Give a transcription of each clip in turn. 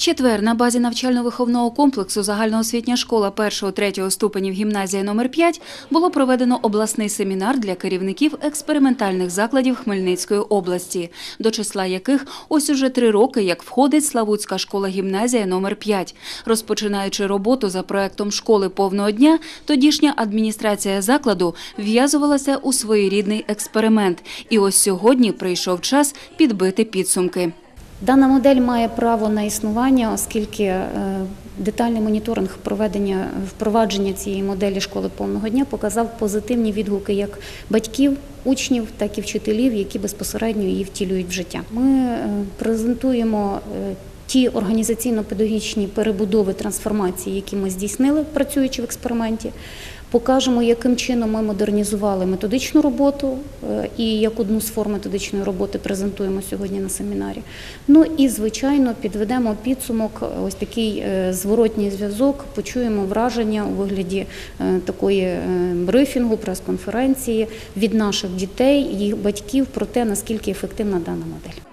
четвер на базі навчально-виховного комплексу загальноосвітня школа 1-3 ступенів гімназія номер 5 було проведено обласний семінар для керівників експериментальних закладів Хмельницької області, до числа яких ось уже три роки як входить Славутська школа-гімназія номер 5. Розпочинаючи роботу за проектом школи повного дня, тодішня адміністрація закладу в'язувалася у своєрідний експеримент. І ось сьогодні прийшов час підбити підсумки. Дана модель має право на існування, оскільки е, детальний моніторинг проведення впровадження цієї моделі школи повного дня показав позитивні відгуки як батьків, учнів, так і вчителів, які безпосередньо її втілюють в життя. Ми е, презентуємо е, ті організаційно-педагогічні перебудови трансформації, які ми здійснили, працюючи в експерименті. Покажемо, яким чином ми модернізували методичну роботу е, і як одну з форм методичної роботи презентуємо сьогодні на семінарі. Ну і звичайно підведемо підсумок, е, ось такий е, зворотній зв'язок. Почуємо враження у вигляді такої брифінгу, прес-конференції від наших дітей, їх батьків про те, наскільки ефективна дана модель.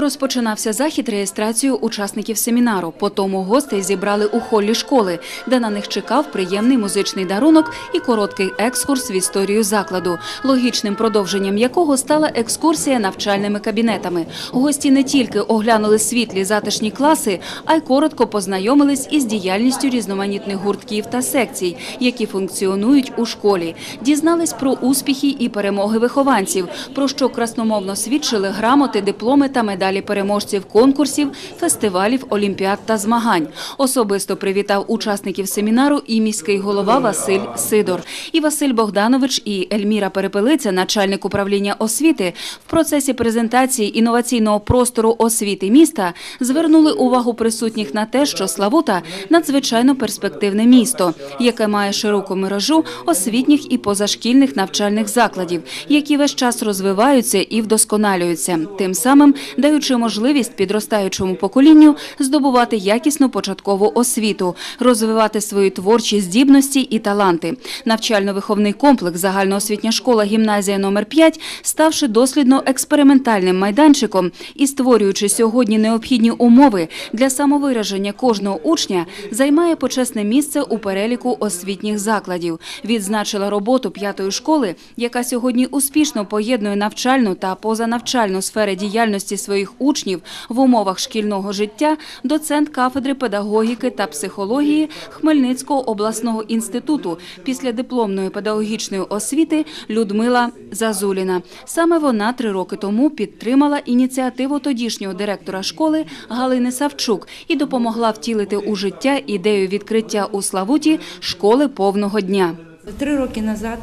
Розпочинався захід реєстрацію учасників семінару. Потому гостей зібрали у холлі школи, де на них чекав приємний музичний дарунок і короткий екскурс в історію закладу, логічним продовженням якого стала екскурсія навчальними кабінетами. Гості не тільки оглянули світлі затишні класи, а й коротко познайомились із діяльністю різноманітних гуртків та секцій, які функціонують у школі. Дізнались про успіхи і перемоги вихованців, про що красномовно свідчили грамоти, дипломи та медалі переможців конкурсів, фестивалів, олімпіад та змагань. Особисто привітав учасників семінару і міський голова Василь Сидор. І Василь Богданович, і Ельміра Перепелиця, начальник управління освіти, в процесі презентації інноваційного простору освіти міста звернули увагу присутніх на те, що Славута надзвичайно перспективне місто, яке має широку мережу освітніх і позашкільних навчальних закладів, які весь час розвиваються і вдосконалюються, тим самим даючи можливість підростаючому поколінню здобувати якісну початкову освіту, розвивати свої творчі здібності і таланти. Навчально-виховний комплекс загальноосвітня школа гімназія номер 5 ставши дослідно експериментальним майданчиком і створюючи сьогодні необхідні умови для самовираження кожного учня, займає почесне місце у переліку освітніх закладів. Відзначила роботу п'ятої школи, яка сьогодні успішно поєднує навчальну та позанавчальну сфери діяльності своїх учнів в умовах шкільного життя, доцент кафедри педагогіки та психології Хмельницького обласного інституту після дипломної педагогічної освіти Людмила Зазуліна. Саме вона три роки тому підтримала ініціативу тодішнього директора школи Галини Савчук і допомогла втілити у життя ідею відкриття у Славуті школи повного дня. Три роки назад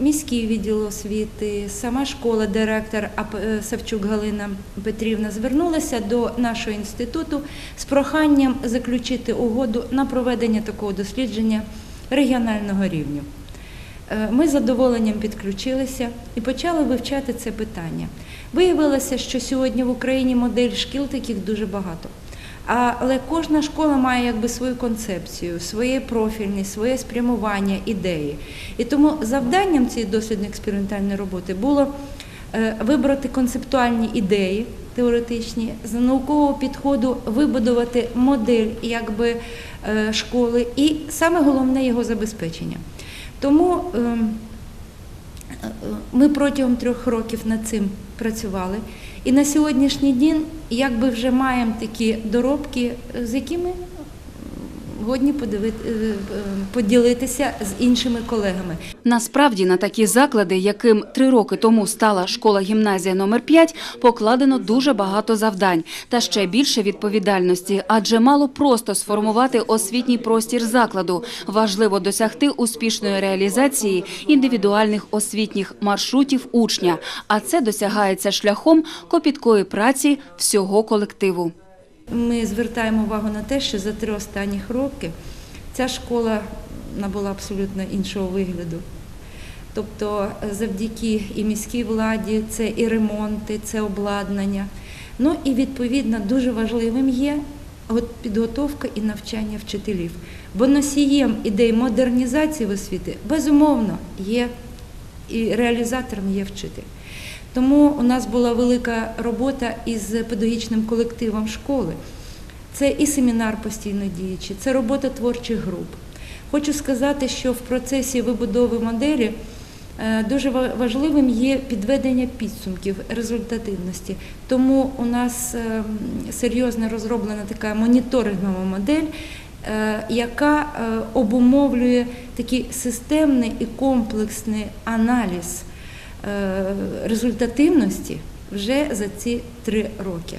міський відділ освіти, сама школа, директор е, Савчук Галина Петрівна звернулася до нашого інституту з проханням заключити угоду на проведення такого дослідження регіонального рівня. Е, Ми з задоволенням підключилися і почали вивчати це питання. Виявилося, що сьогодні в Україні модель шкіл таких дуже багато. Але кожна школа має якби свою концепцію, своє профільне, своє спрямування, ідеї. І тому завданням цієї дослідно-експериментальної роботи було е, вибрати концептуальні ідеї теоретичні, з наукового підходу вибудувати модель якби, е, школи і саме головне його забезпечення. Тому ем, е, ми протягом трьох років над цим працювали. І на сьогоднішній день якби вже маємо такі доробки, з якими годні подивити, е, е, поділитися з іншими колегами. Насправді на такі заклади, яким три роки тому стала школа-гімназія номер 5 покладено дуже багато завдань та ще більше відповідальності, адже мало просто сформувати освітній простір закладу. Важливо досягти успішної реалізації індивідуальних освітніх маршрутів учня, а це досягається шляхом копіткої праці всього колективу. Ми звертаємо увагу на те, що за три останніх роки ця школа набула абсолютно іншого вигляду. Тобто завдяки і міській владі, це і ремонти, це обладнання. Ну і відповідно дуже важливим є підготовка і навчання вчителів. Бо носієм ідей модернізації в освіти безумовно є і реалізатором є вчитель. Тому у нас була велика робота із педагогічним колективом школи. це і семінар постійно діючий, це робота творчих груп. Хочу сказати, що в процесі вибудови моделі е, дуже важливим є підведення підсумків результативності. Тому у нас е, серйозно розроблена така моніторингова модель, е, яка обумовлює такий системний і комплексний аналіз результативності вже за ці три роки.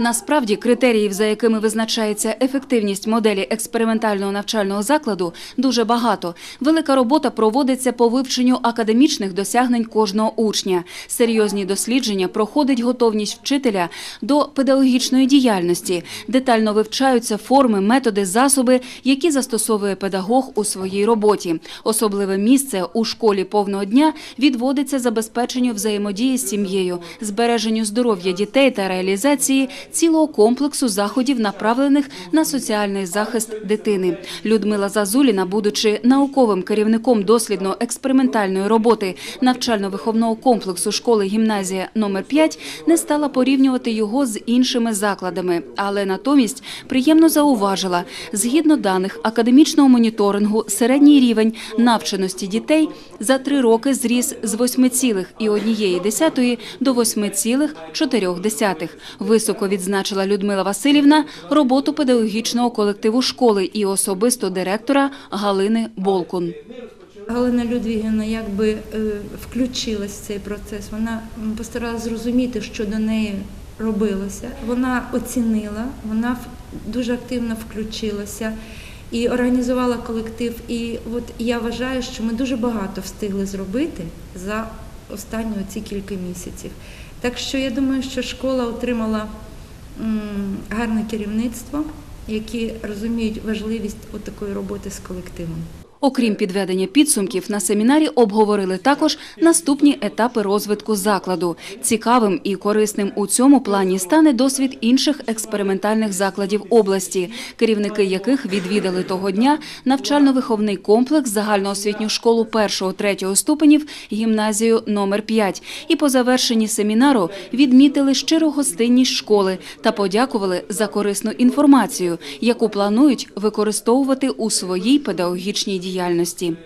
Насправді, критеріїв, за якими визначається ефективність моделі експериментального навчального закладу, дуже багато. Велика робота проводиться по вивченню академічних досягнень кожного учня. Серйозні дослідження проходить готовність вчителя до педагогічної діяльності. Детально вивчаються форми, методи, засоби, які застосовує педагог у своїй роботі. Особливе місце у школі повного дня відводиться забезпеченню взаємодії з сім'єю, збереженню здоров'я дітей та реалізації цілого комплексу заходів, направлених на соціальний захист дитини. Людмила Зазуліна, будучи науковим керівником дослідно-експериментальної роботи навчально-виховного комплексу школи гімназія номер 5 не стала порівнювати його з іншими закладами, але натомість приємно зауважила, згідно даних академічного моніторингу, середній рівень навченості дітей за три роки зріс з 8,1 до 8,4. Високо відзначила Людмила Васильівна роботу педагогічного колективу школи і особисто директора Галини Болкун. Галина Людвігівна якби е, включилась в цей процес. Вона постаралася зрозуміти, що до неї робилося. Вона оцінила, вона дуже активно включилася і організувала колектив. І от я вважаю, що ми дуже багато встигли зробити за останні ці кілька місяців. Так що я думаю, що школа отримала гарне керівництво, які розуміють важливість такої роботи з колективом. Окрім підведення підсумків, на семінарі обговорили також наступні етапи розвитку закладу. Цікавим і корисним у цьому плані стане досвід інших експериментальних закладів області, керівники яких відвідали того дня навчально-виховний комплекс, загальноосвітню школу 1-3 ступенів, гімназію номер 5 І по завершенні семінару відмітили щиру гостинність школи та подякували за корисну інформацію, яку планують використовувати у своїй педагогічній діяльності.